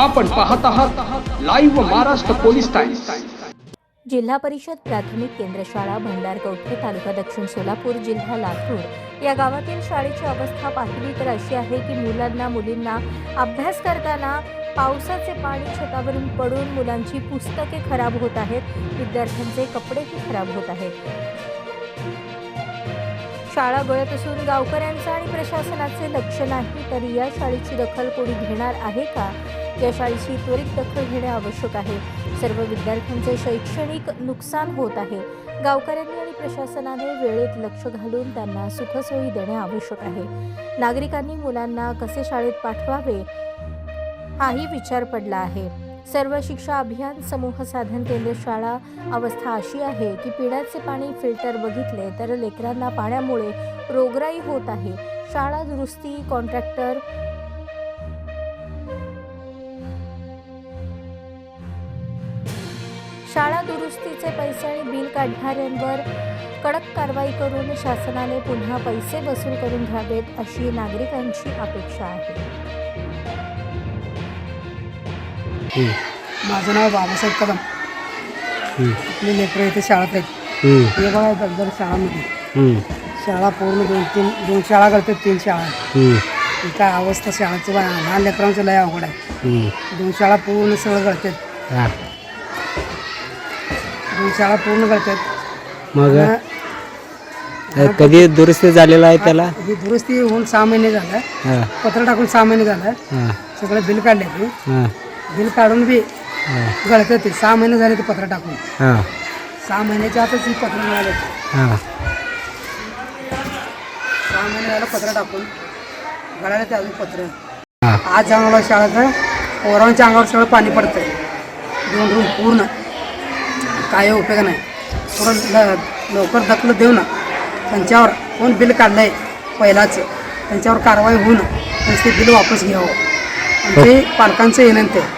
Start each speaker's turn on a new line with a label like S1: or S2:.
S1: आपण पाहत आहात लाईव्ह महाराष्ट्र पोलीस टाइम्स
S2: जिल्हा परिषद प्राथमिक केंद्र शाळा भंडारकवठे तालुका दक्षिण सोलापूर जिल्हा लातूर. या गावातील शाळेची अवस्था पाहिली तर अशी आहे की मुलांना मुलींना अभ्यास करताना पावसाचे पाणी छतावरून पडून मुलांची पुस्तके खराब होत आहेत विद्यार्थ्यांचे कपडेही खराब होत आहेत. शाळा गळत असून गावकऱ्यांचं आणि प्रशासनाचे लक्ष नाही तर या शाळेची दखल कोणी घेणार आहे का? या शाळेची त्वरित दखल घेणे आवश्यक आहे. सर्व विद्यार्थ्यांचे शैक्षणिक नुकसान होत आहे. गावकऱ्यांनी आणि प्रशासनाने वेळेत लक्ष घालून त्यांना सुखसोयी देणे आवश्यक आहे. नागरिकांनी मुलांना कसे शाळेत पाठवावे हाही विचार पडला आहे. सर्व शिक्षा अभियान समूह साधन केंद्र शाळा अवस्था अशी आहे की पिण्याचे पाणी फिल्टर बघितले तर लेकरांना पाण्यामुळे रोगराई होत आहे. शाळा दुरुस्ती कॉन्ट्रॅक्टर शाळा दुरुस्तीचे पैसे आणि बिल काढणाऱ्यांवर कडक कारवाई करून शासनाने पुन्हा पैसे वसूल करून घ्यावेत अशी नागरिकांची अपेक्षा आहे.
S3: माझं नाव बाबासाहेब कदम. आपले लेकरं इथे शाळेत आहेत. हे बघा दगदग शाळामध्ये. शाळा पूर्ण दोन तीन दोन शाळा करतात तीन शाळा. ही काय अवस्था शाळाचं? बघा लहान लेकरांचं लय अवघड आहे. दोन शाळा पूर्ण सगळं गळतात दोन शाळा पूर्ण गळतात
S4: मग? अ, कधी दुरुस्ती झालेला आहे त्याला?
S3: ही दुरुस्ती होऊन सहा महिने झालं.
S4: हा,
S3: पत्र टाकून सहा महिने झालं.
S4: हा,
S3: सगळं बिल काढले ते.
S4: हा,
S3: बिल काढून बी
S4: हा,
S3: गळतात ते सहा महिने झाले ते पत्र टाकून.
S4: हा,
S3: सहा महिन्याच्या आतच ही पत्र मिळाले.
S4: हा.
S3: सहा महिने झालं पत्र टाकून. गळाले ते अजून पत्र.
S4: हा.
S3: आज आलो शाळेत पोरांच्या अंगावर सगळं पाणी पडतंय. दोन रूम पूर्ण. काय उपयोग नाही. थोडं लवकर दखल देऊ ना. त्यांच्यावर कोण बिल काढलं आहे पहिलाचं. त्यांच्यावर कारवाई होऊन त्यांचं ते बिल वापस घ्यावं. आणि ते पालकांचं विनंती आहे.